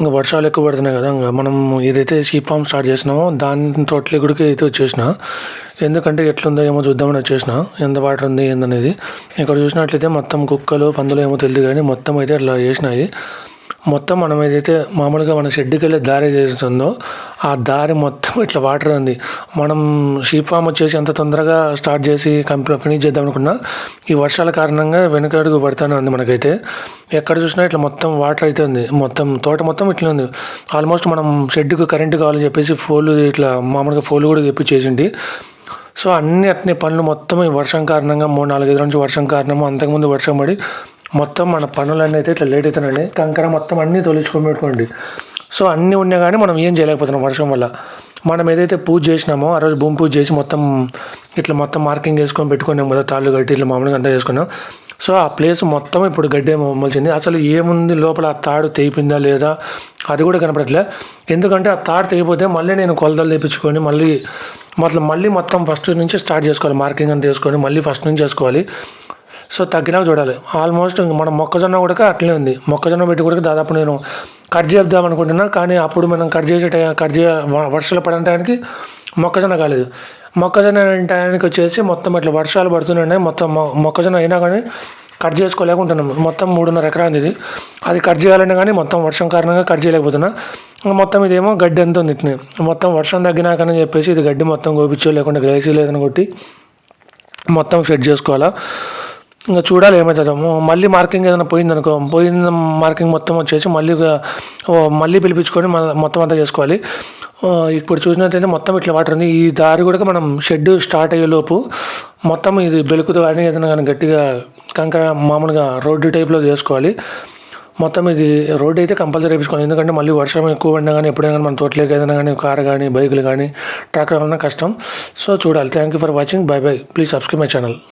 ఇంకా వర్షాలు ఎక్కువ పడుతున్నాయి కదా ఇంకా మనం ఏదైతే షీప్ ఫామ్ స్టార్ట్ చేసినామో దాని తోటలే గుడికి అయితే వచ్చేసిన. ఎందుకంటే ఎట్లుందో ఏమో చూద్దామని వచ్చేసిన. ఎంత వాటర్ ఉంది ఏందనేది. ఇక్కడ చూసినట్లయితే మొత్తం కుక్కలు పందులు ఏమో తెలియదు కానీ మొత్తం అయితే అట్లా చేసినాయి. మొత్తం మనం ఏదైతే మామూలుగా మన షెడ్కి వెళ్ళే దారి ఏదైతుందో ఆ దారి మొత్తం ఇట్లా వాటర్ ఉంది. మనం షీప్ ఫామ్ వచ్చేసి ఎంత తొందరగా స్టార్ట్ చేసి కంపెనీ ఫినిష్ చేద్దాం అనుకున్నా ఈ వర్షాల కారణంగా వెనకడుగు పడుతూనే ఉంది మనకైతే. ఎక్కడ చూసినా ఇట్లా మొత్తం వాటర్ అయితే ఉంది. మొత్తం తోట మొత్తం ఇట్లా ఉంది. ఆల్మోస్ట్ మనం షెడ్కి కరెంటు కావాలని చెప్పేసి ఫోన్లు ఇట్లా మామూలుగా ఫోన్లు కూడా తెప్పించేసింది సో అన్ని అట్నే పనులు మొత్తం ఈ వర్షం కారణంగా మూడు నాలుగైదు నుంచి వర్షం కారణము అంతకుముందు వర్షం పడి మొత్తం మన పనులన్నీ అయితే ఇట్లా లేట్ అవుతున్నాయి కంకర మొత్తం అన్నీ తొలిచుకొని పెట్టుకోండి. సో అన్నీ ఉన్నా కానీ మనం ఏం చేయలేకపోతున్నాం వర్షం వల్ల. మనం ఏదైతే పూజ చేసినామో ఆ రోజు భూమి పూజ చేసి మొత్తం ఇట్లా మొత్తం మార్కింగ్ వేసుకొని పెట్టుకున్నాం కదా తాళ్ళు కట్టి ఇట్లా మామూలుగా అంతా చేసుకున్నాం. సో ఆ ప్లేస్ మొత్తం ఇప్పుడు గడ్డే మొలిచింది. అసలు ఏముంది లోపల ఆ తాడు తెగిపోయిందా లేదా అది కూడా కనపడట్లే. ఎందుకంటే ఆ తాడు తెగిపోతే మళ్ళీ నేను కొలతలు తెప్పించుకొని మళ్ళీ మొత్తం మళ్ళీ మొత్తం ఫస్ట్ నుంచి స్టార్ట్ చేసుకోవాలి. మార్కింగ్ అంతా వేసుకొని మళ్ళీ ఫస్ట్ నుంచి చేసుకోవాలి. సో తగ్గినాక చూడాలి. ఆల్మోస్ట్ మన మొక్కజొన్న కూడా అట్లే ఉంది. మొక్కజొన్న పెట్టి కూడా దాదాపు నేను కట్ చేద్దాం అనుకుంటున్నా కానీ అప్పుడు మనం కట్ చేసే టైం కట్ చే వర్షాలు పడే టైంకి మొక్కజొన్న కాలేదు. మొక్కజొన్న టైంకి వచ్చేసి మొత్తం ఇట్లా వర్షాలు పడుతున్నాయి మొత్తం మొక్కజొన్న అయినా కానీ కట్ చేసుకోలేకుంటున్నాం మొత్తం మూడున్నర ఎకరాంది ఇది. అది కట్ చేయాలన్నా కానీ మొత్తం వర్షం కారణంగా కట్ చేయలేకపోతున్నా. మొత్తం ఇదేమో గడ్డి ఎంత ఉంది మొత్తం వర్షం తగ్గినాకని చెప్పేసి ఇది గడ్డి మొత్తం గోపించో లేకుండా గ్లేసీ లేదని కొట్టి మొత్తం సెట్ చేసుకోవాలా. ఇంకా చూడాలి ఏమవుతుందో మళ్ళీ మార్కింగ్ ఏదైనా పోయిందనుకో పోయిన మార్కింగ్ మొత్తం వచ్చేసి మళ్ళీ మళ్ళీ పిలిపించుకొని మళ్ళీ మొత్తం అంతా చేసుకోవాలి. ఇప్పుడు చూసినట్లయితే మొత్తం ఇట్లా వాటర్ ఉంది. ఈ దారి కూడా మనం షెడ్ స్టార్ట్ అయ్యే లోపు మొత్తం ఇది బెలుకుతో కానీ ఏదైనా కానీ గట్టిగా కంకర మామూలుగా రోడ్డు టైప్లో చేసుకోవాలి. మొత్తం ఇది రోడ్ అయితే కంపల్సరీ వేపించుకోవాలి. ఎందుకంటే మళ్ళీ వర్షం ఎక్కువ పడినా కానీ ఎప్పుడైనా కానీ మన తోటలోకి ఏదైనా కానీ కార్ కానీ బైకులు కానీ ట్రాక్టర్ వలన కష్టం. సో చూడాలి. Thank you for watching bye bye please subscribe my channel